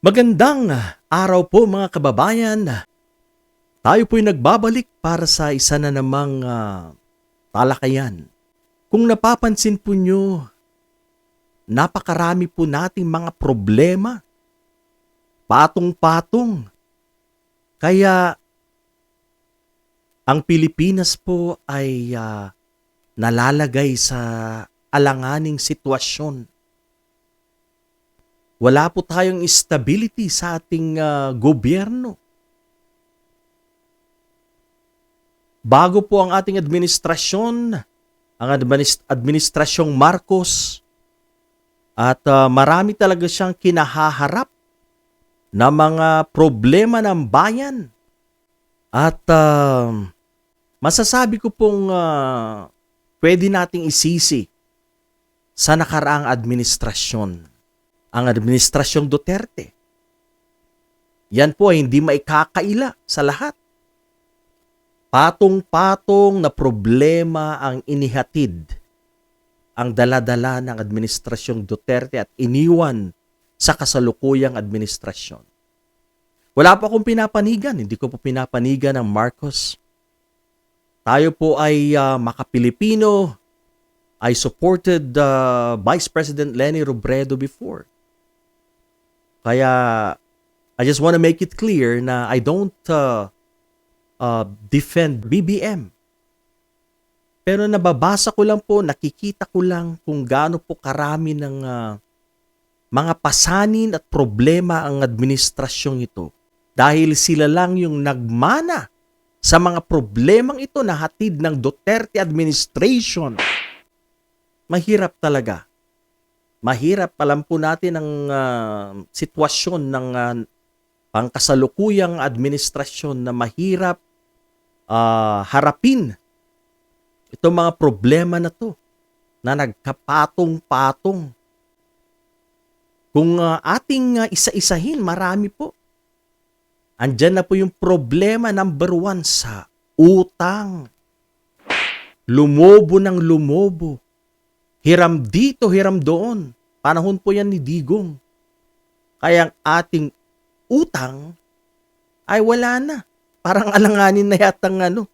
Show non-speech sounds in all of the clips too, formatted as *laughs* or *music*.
Magandang araw po mga kababayan. Tayo po'y nagbabalik para sa isa na namang ah, talakayan. Kung napapansin po nyo, napakarami po nating mga problema. Patong-patong. Kaya ang Pilipinas po ay ah, nalalagay sa alanganing sitwasyon wala po tayong stability sa ating ah, gobyerno. Bago po ang ating administrasyon, ang administ- administrasyong Marcos, at ah, marami talaga siyang kinahaharap na mga problema ng bayan. At ah, masasabi ko pong ah, pwede nating isisi sa nakaraang administrasyon ang administrasyong Duterte. Yan po ay hindi maikakaila sa lahat. Patong-patong na problema ang inihatid ang daladala ng administrasyong Duterte at iniwan sa kasalukuyang administrasyon. Wala po akong pinapanigan, hindi ko po pinapanigan ang Marcos. Tayo po ay ah, makapilipino, I supported uh, Vice President Lenny Robredo before. Kaya I just want to make it clear na I don't uh, uh, defend BBM. Pero nababasa ko lang po, nakikita ko lang kung gaano po karami ng uh, mga pasanin at problema ang administrasyong ito. Dahil sila lang yung nagmana sa mga problemang ito na hatid ng Duterte administration. Mahirap talaga mahirap alam po natin ang ah, sitwasyon ng ah, pangkasalukuyang administrasyon na mahirap ah, harapin itong mga problema na to na nagkapatong-patong. Kung ah, ating ah, isa-isahin, marami po. Andyan na po yung problema number one sa utang. Lumobo ng lumobo Hiram dito, hiram doon. Panahon po yan ni Digong. Kaya ang ating utang ay wala na. Parang *laughs* alanganin na yatang ano,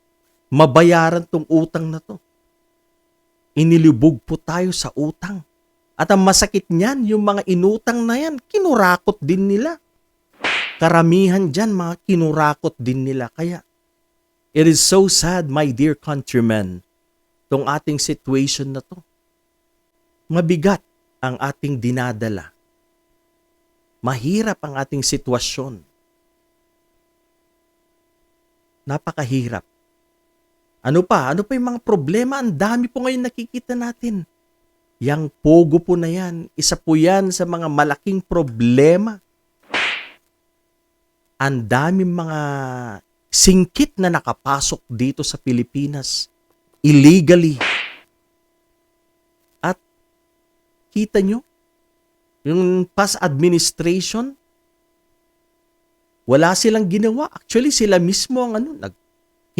mabayaran tong utang na to. Inilubog po tayo sa utang. At ang masakit niyan, yung mga inutang na yan, kinurakot din nila. Karamihan dyan, mga kinurakot din nila. Kaya, it is so sad, my dear countrymen, tong ating situation na to mabigat ang ating dinadala. Mahirap ang ating sitwasyon. Napakahirap. Ano pa? Ano pa yung mga problema? Ang dami po ngayon nakikita natin. Yang pogo po na yan, isa po yan sa mga malaking problema. Ang daming mga singkit na nakapasok dito sa Pilipinas illegally Kita nyo? Yung past administration, wala silang ginawa. Actually, sila mismo ang ano, nag,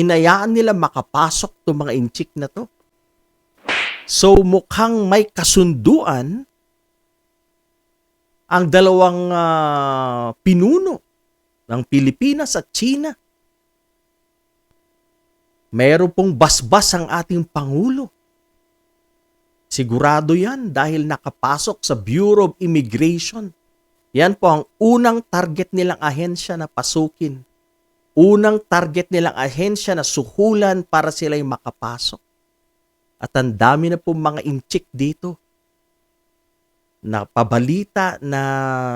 hinayaan nila makapasok to mga inchik na to. So, mukhang may kasunduan ang dalawang uh, pinuno ng Pilipinas at China. Meron pong basbas ang ating Pangulo. Sigurado yan dahil nakapasok sa Bureau of Immigration. Yan po ang unang target nilang ahensya na pasukin. Unang target nilang ahensya na suhulan para sila'y makapasok. At ang dami na po mga inchik dito na pabalita na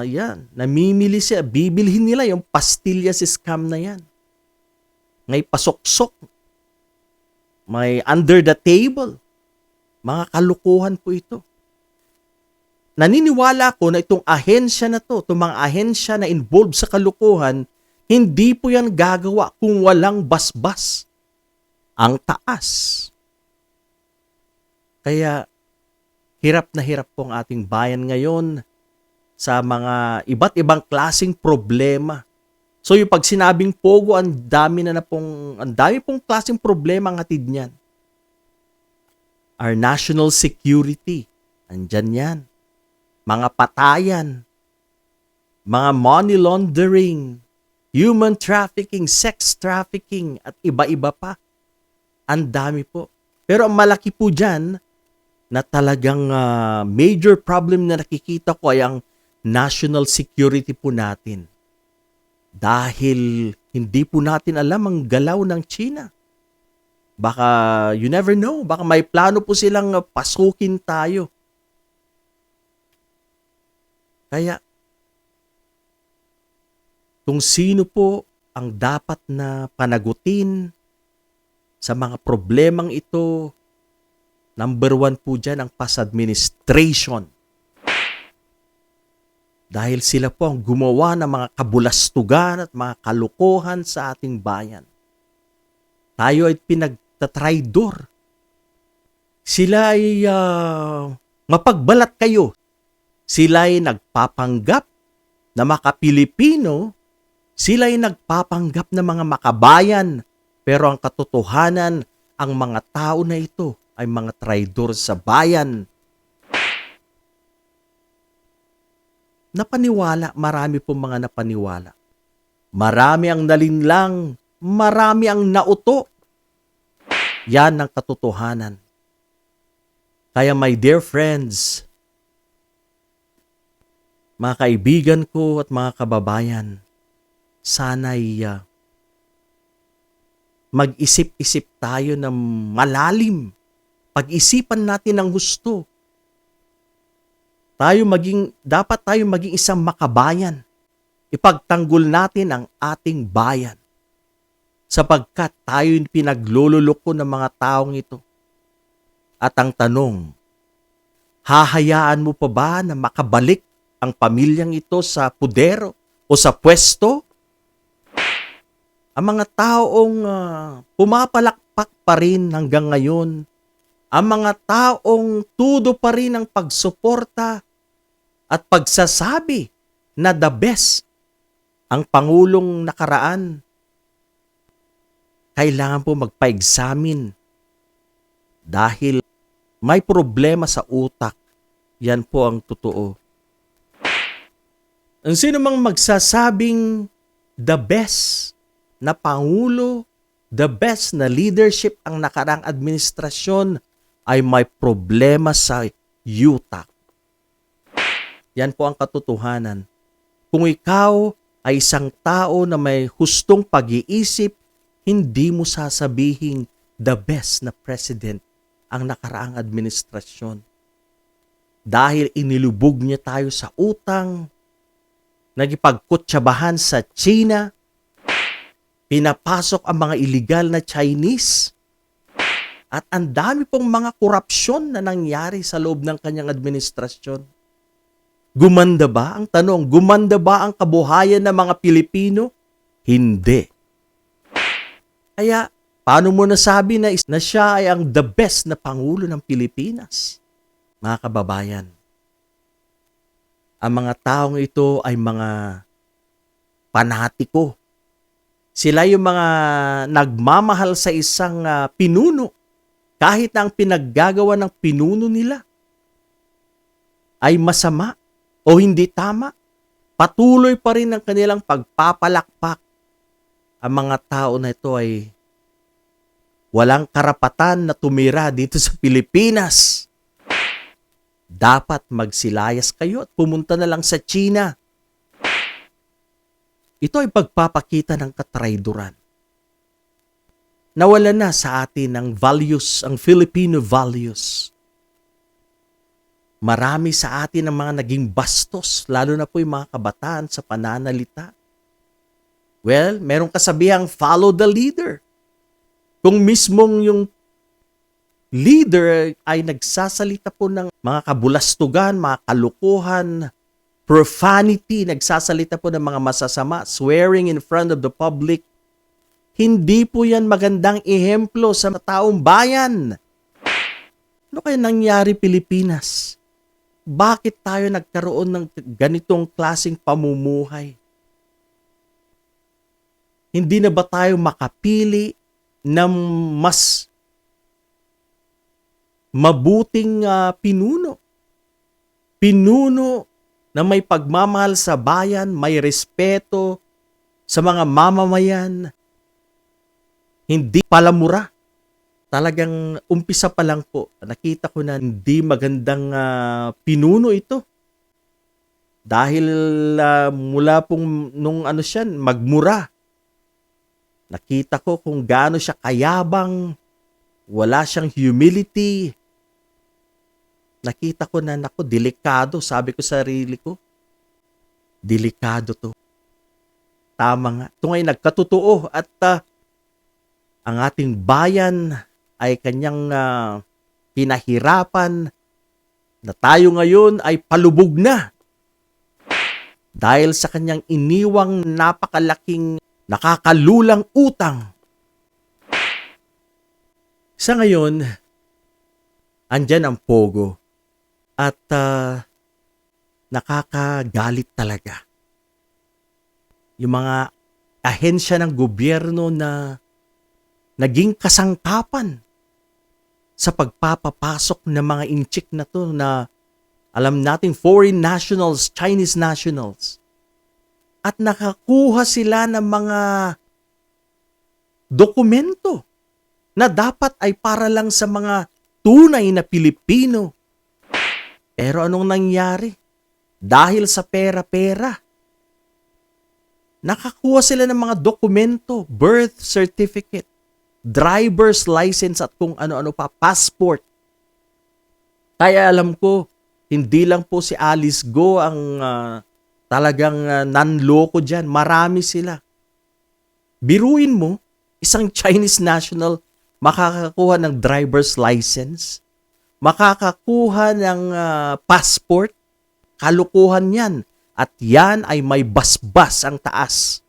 yan, namimili siya, bibilhin nila yung pastilya si scam na yan. May pasok-sok. May under the table mga kalukuhan po ito. Naniniwala ko na itong ahensya na to, itong mga ahensya na involved sa kalukuhan, hindi po yan gagawa kung walang basbas. Ang taas. Kaya hirap na hirap po ang ating bayan ngayon sa mga iba't ibang klasing problema. So yung pag sinabing pogo, ang dami na na pong, ang dami pong klaseng problema ang hatid niyan our national security. Andyan yan. Mga patayan. mga money laundering, human trafficking, sex trafficking, at iba-iba pa. Ang dami po. Pero ang malaki po dyan, na talagang ah, major problem na nakikita ko ay ang national security po natin. Dahil hindi po natin alam ang galaw ng China. Baka, you never know, baka may plano po silang ah, pasukin tayo. Kaya, kung sino po ang dapat na panagutin sa mga problemang ito, number one po dyan ang past administration. Dahil sila po ang gumawa ng mga kabulastugan at mga kalukuhan sa ating bayan. Tayo ay pinagtatraidor. Sila ay ah, mapagbalat kayo. Sila ay nagpapanggap na makapilipino. Sila ay nagpapanggap na mga makabayan. Pero ang katotohanan, ang mga tao na ito ay mga traidor sa bayan. Napaniwala, marami po mga napaniwala. Marami ang nalinlang, marami ang nauto. Yan ang katotohanan. Kaya my dear friends, mga kaibigan ko at mga kababayan, sana'y uh, mag-isip-isip tayo ng malalim. Pag-isipan natin ng gusto. Tayo maging, dapat tayo maging isang makabayan. Ipagtanggol natin ang ating bayan. Sapagkat tayo yung pinaglululoko ng mga taong ito. At ang tanong, hahayaan mo pa ba na makabalik ang pamilyang ito sa pudero o sa pwesto? Ang mga taong ah, pumapalakpak pa rin hanggang ngayon, ang mga taong tudo pa rin ang pagsuporta at pagsasabi na the best ang Pangulong nakaraan, kailangan po magpa-examine dahil may problema sa utak. Yan po ang totoo. Ang sino mang magsasabing the best na Pangulo, the best na leadership ang nakarang administrasyon ay may problema sa utak. Yan po ang katotohanan. Kung ikaw ay isang tao na may hustong pag-iisip, hindi mo sasabihin the best na president ang nakaraang administrasyon. Dahil inilubog niya tayo sa utang, nagipagkutsabahan sa China, pinapasok ang mga illegal na Chinese, at ang dami pong mga korupsyon na nangyari sa loob ng kanyang administrasyon. Gumanda ba? Ang tanong, gumanda ba ang kabuhayan ng mga Pilipino? Hindi. Kaya, paano mo nasabi na, na siya ay ang the best na Pangulo ng Pilipinas? Mga kababayan, ang mga taong ito ay mga panatiko. Sila yung mga nagmamahal sa isang ah, pinuno kahit ang pinaggagawa ng pinuno nila ay masama o hindi tama, patuloy pa rin ang kanilang pagpapalakpak. Ang mga tao na ito ay walang karapatan na tumira dito sa Pilipinas. Dapat magsilayas kayo at pumunta na lang sa China. Ito ay pagpapakita ng katrayduran. Nawala na sa atin ang values, ang Filipino values. Marami sa atin ang mga naging bastos, lalo na po yung mga kabataan sa pananalita. Well, merong kasabihang follow the leader. Kung mismong yung leader ay nagsasalita po ng mga kabulastugan, mga kalukuhan, profanity, nagsasalita po ng mga masasama, swearing in front of the public, hindi po yan magandang ehemplo sa taong bayan. Ano kaya nangyari Pilipinas? Bakit tayo nagkaroon ng ganitong klasing pamumuhay? Hindi na ba tayo makapili ng mas mabuting ah, pinuno? Pinuno na may pagmamahal sa bayan, may respeto sa mga mamamayan, hindi palamura. Talagang umpisa pa lang po, nakita ko na hindi magandang ah, pinuno ito. Dahil ah, mula pong nung ano siya, magmura. Nakita ko kung gaano siya kayabang, wala siyang humility. Nakita ko na, nako, delikado. Sabi ko sa sarili ko, delikado to. Tama nga. Ito nga'y nagkatotoo at ah, ang ating bayan ay kanyang ah, pinahirapan na tayo ngayon ay palubog na dahil sa kanyang iniwang napakalaking nakakalulang utang. Sa ngayon, andyan ang pogo at ah, nakakagalit talaga. Yung mga ahensya ng gobyerno na naging kasangkapan sa pagpapapasok ng mga inchik na to na alam nating foreign nationals, Chinese nationals. At nakakuha sila ng mga dokumento na dapat ay para lang sa mga tunay na Pilipino. Pero anong nangyari? Dahil sa pera-pera. Nakakuha sila ng mga dokumento, birth certificate, driver's license at kung ano-ano pa, passport. Kaya alam ko, hindi lang po si Alice Go ang ah, talagang uh, nanloko dyan. Marami sila. Biruin mo, isang Chinese national makakakuha ng driver's license, makakakuha ng ah, passport, kalukuhan yan. At yan ay may basbas ang taas.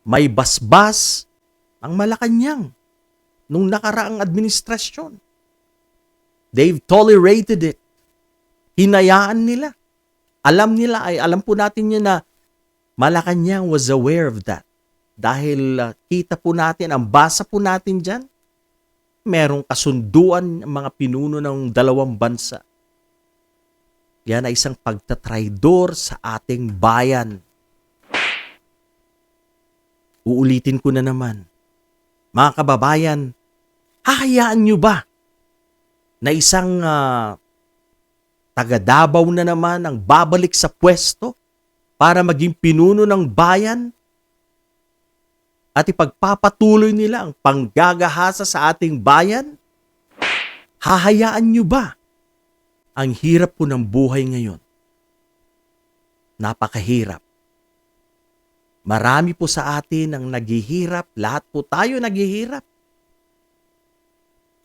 May basbas ang Malacanang nung nakaraang administrasyon. They've tolerated it. Hinayaan nila. Alam nila ay alam po natin yun na Malacanang was aware of that. Dahil uh, kita po natin, ang basa po natin dyan, merong kasunduan ang mga pinuno ng dalawang bansa. Yan ay isang pagtatraidor sa ating bayan. Uulitin ko na naman. Mga kababayan, hahayaan nyo ba na isang ah, taga Davao na naman ang babalik sa pwesto para maging pinuno ng bayan at ipagpapatuloy nila ang panggagahasa sa ating bayan? Hahayaan nyo ba? Ang hirap po ng buhay ngayon. Napakahirap. Marami po sa atin ang naghihirap. Lahat po tayo naghihirap.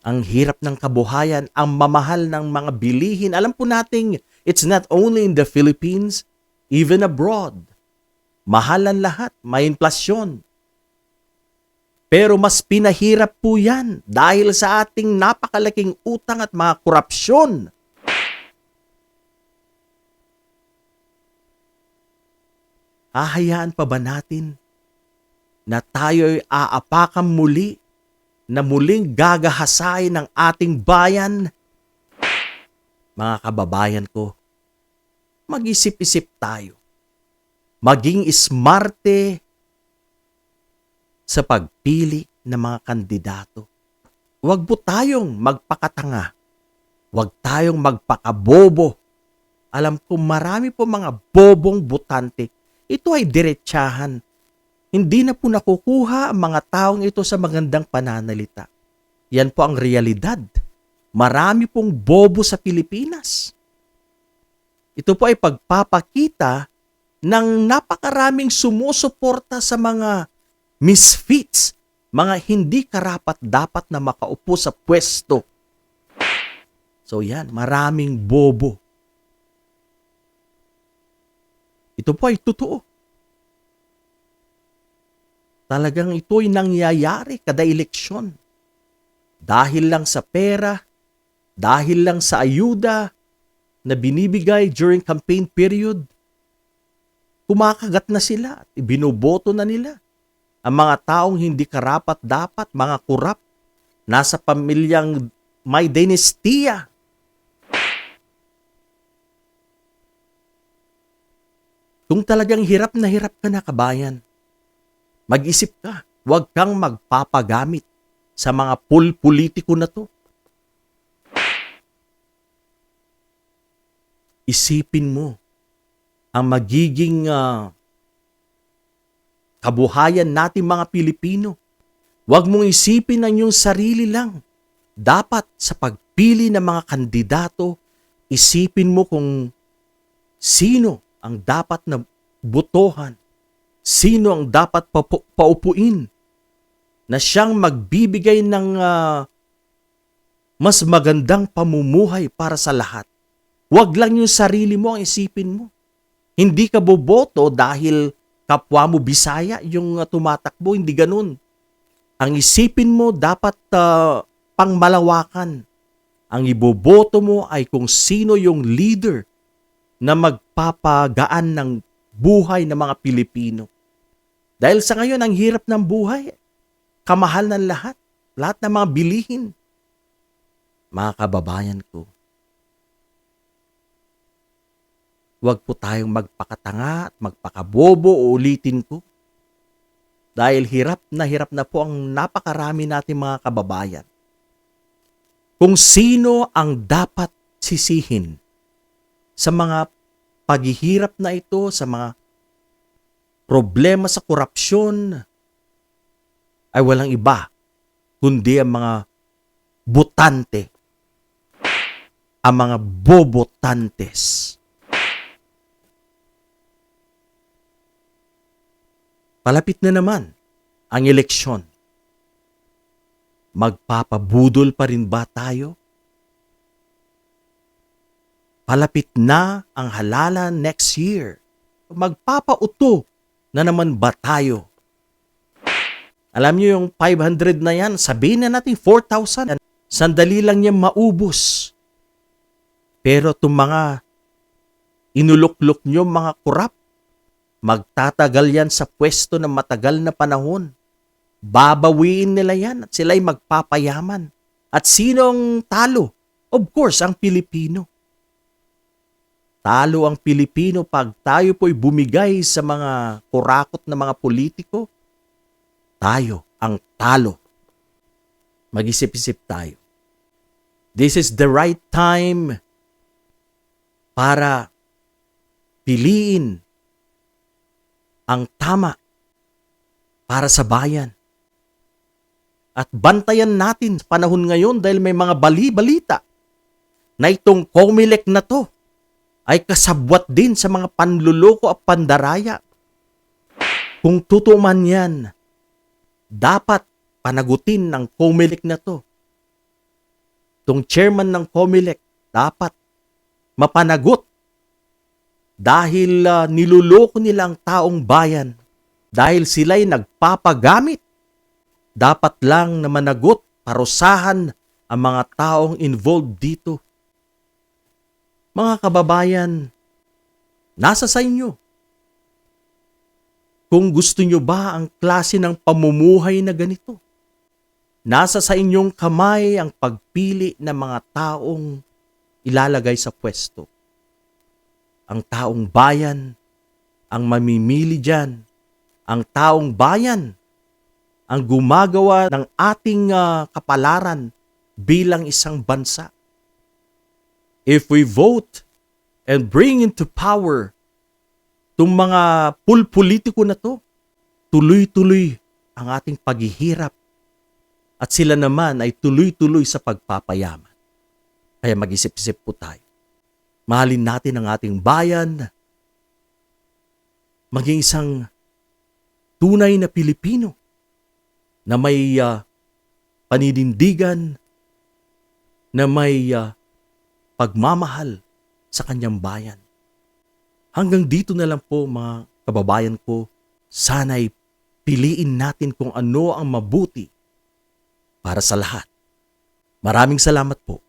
Ang hirap ng kabuhayan, ang mamahal ng mga bilihin. Alam po nating it's not only in the Philippines, even abroad. Mahal ang lahat, may inflasyon. Pero mas pinahirap po yan dahil sa ating napakalaking utang at mga korupsyon. Hahayaan pa ba natin na tayo'y aapakan muli na muling gagahasain ng ating bayan? Mga kababayan ko, mag-isip-isip tayo. Maging smarte sa pagpili ng mga kandidato. Huwag po tayong magpakatanga. Huwag tayong magpakabobo. Alam ko marami po mga bobong butante. Ito ay diretsahan. Hindi na po nakukuha ang mga taong ito sa magandang pananalita. Yan po ang realidad. Marami pong bobo sa Pilipinas. Ito po ay pagpapakita ng napakaraming sumusuporta sa mga misfits, mga hindi karapat dapat na makaupo sa pwesto. So yan, maraming bobo. Ito po ay totoo. Talagang ito'y nangyayari kada eleksyon. Dahil lang sa pera, dahil lang sa ayuda na binibigay during campaign period, kumakagat na sila at ibinoboto na nila. Ang mga taong hindi karapat dapat, mga kurap, nasa pamilyang may dynastia. Kung talagang hirap na hirap ka na kabayan, mag-isip ka, huwag kang magpapagamit sa mga pul-politiko na to. Isipin mo ang magiging ah, kabuhayan natin mga Pilipino. Huwag mong isipin ang iyong sarili lang. Dapat sa pagpili ng mga kandidato, isipin mo kung sino ang dapat na botohan, sino ang dapat paupuin na siyang magbibigay ng ah, mas magandang pamumuhay para sa lahat. Huwag lang yung sarili mo ang isipin mo. Hindi ka boboto dahil kapwa mo Bisaya yung uh, tumatakbo, hindi ganun. Ang isipin mo dapat uh, pangmalawakan. Ang iboboto mo ay kung sino yung leader na magpapagaan ng buhay ng mga Pilipino. Dahil sa ngayon, ang hirap ng buhay. Kamahal ng lahat. Lahat ng mga bilihin. Mga kababayan ko, huwag po tayong magpakatanga at magpakabobo o ulitin ko. Dahil hirap na hirap na po ang napakarami natin mga kababayan. Kung sino ang dapat sisihin sa mga paghihirap na ito, sa mga problema sa korupsyon, ay walang iba kundi ang mga botante, ang mga bobotantes. Palapit na naman ang eleksyon. Magpapabudol pa rin ba tayo? Palapit na ang halalan next year. Magpapauto na naman ba tayo? Alam niyo yung 500 na yan, sabihin na natin 4,000. Sandali lang niya maubos. Pero itong mga inuluklok niyo mga kurap, Magtatagal yan sa pwesto ng matagal na panahon. Babawiin nila yan at sila'y magpapayaman. At sino ang talo? Of course, ang Pilipino. Talo ang Pilipino pag tayo po'y bumigay sa mga kurakot na mga politiko. Tayo ang talo. Mag-isip-isip tayo. This is the right time para piliin ang tama para sa bayan. At bantayan natin panahon ngayon dahil may mga bali-balita na itong Comelec na to ay kasabwat din sa mga panluloko at pandaraya. Kung totoo man yan, dapat panagutin ng Comelec na to. Itong chairman ng Comelec, dapat mapanagot dahil uh, niluloko nila ang taong bayan dahil sila'y nagpapagamit. Dapat lang na managot, parusahan ang mga taong involved dito. Mga kababayan, nasa sa inyo. Kung gusto nyo ba ang klase ng pamumuhay na ganito, nasa sa inyong kamay ang pagpili ng mga taong ilalagay sa pwesto ang taong bayan ang mamimili dyan. Ang taong bayan ang gumagawa ng ating uh, kapalaran bilang isang bansa. If we vote and bring into power itong mga pulpolitiko na to, tuloy-tuloy ang ating paghihirap at sila naman ay tuloy-tuloy sa pagpapayaman. Kaya mag-isip-isip po tayo. Mahalin natin ang ating bayan. Maging isang tunay na Pilipino na may uh, paninindigan, na may uh, pagmamahal sa kanyang bayan. Hanggang dito na lang po mga kababayan ko, sana'y piliin natin kung ano ang mabuti para sa lahat. Maraming salamat po.